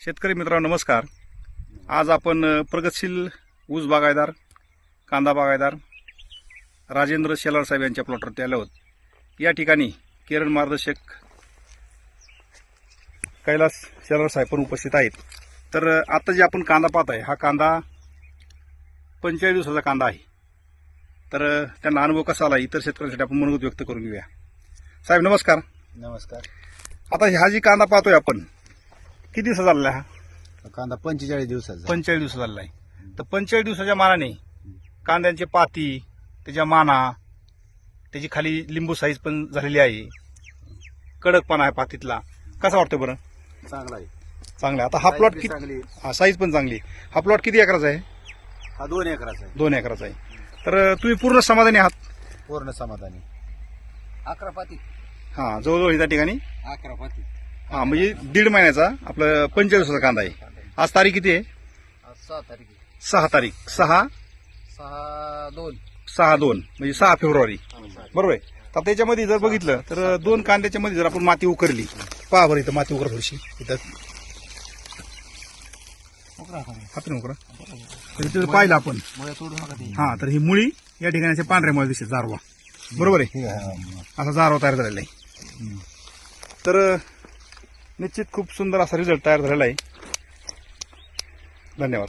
शेतकरी मित्रांनो नमस्कार. आज आपण प्रगतशील ऊस बागायदार कांदा बागायदार राजेंद्र शेलार साहेब यांच्या प्लॉटवरती आलो आहोत. या ठिकाणी केरळ मार्गदर्शक कैलास शेलार साहेब पण उपस्थित आहेत. तर आता जे आपण कांदा पाहत आहे हा कांदा पंचेचाळीस दिवसाचा कांदा आहे. तर त्यांना अनुभव कसा आला इतर शेतकऱ्यांसाठी आपण मनोगत व्यक्त करून घेऊया. साहेब नमस्कार. नमस्कार. आता हा जी कांदा पाहतोय आपण किती दिवसा झालेला हा? कांदा पंचेचाळीस दिवसाचा. पंचेचाळीस दिवस झालेला आहे तर पंचेचाळीस दिवसाच्या मानाने कांद्यांचे पाती त्याच्या माना त्याची खाली लिंबू साईज पण झालेली आहे. कडकपणा आहे पातीतला. कसा वाटतोय बरं? चांगला आहे. चांगला. आता हा प्लॉट बी किती चांगली हा साईज पण चांगली आहे. हा प्लॉट किती एकराचा आहे? हा दोन एकराचा आहे. दोन एकराचा आहे. तर अं, तुम्ही पूर्ण समाधानी आहात? पूर्ण समाधानी. अकरा पाती. हा जवळजवळ त्या ठिकाणी? अकरा पाती. हा म्हणजे दीड महिन्याचा आपलं पंचेचाळीस दिवसाचा कांदा आहे. आज तारीख किती आहे? सहा तारीख सहा तारीख. सहा? सहा दोन. सहा दोन. म्हणजे सहा फेब्रुवारी. बरोबर आहे. तर त्याच्यामध्ये जर बघितलं तर दोन कांद्याच्या मध्ये जर आपण माती उकरली. पहा बरं इथं माती उकर थोडीशी. इथं. हातून उकरा. तर इथं जर पाहिलं आपण. मुळे तोडू नका ते. हा तर ही मुळी या ठिकाणी पांढऱ्या मुळे दिसते जारवा. बरोबर आहे? असा जारवा तयार झालेला आहे. तर निश्चित खूप सुंदर असा रिझल्ट तयार झालेला आहे. धन्यवाद.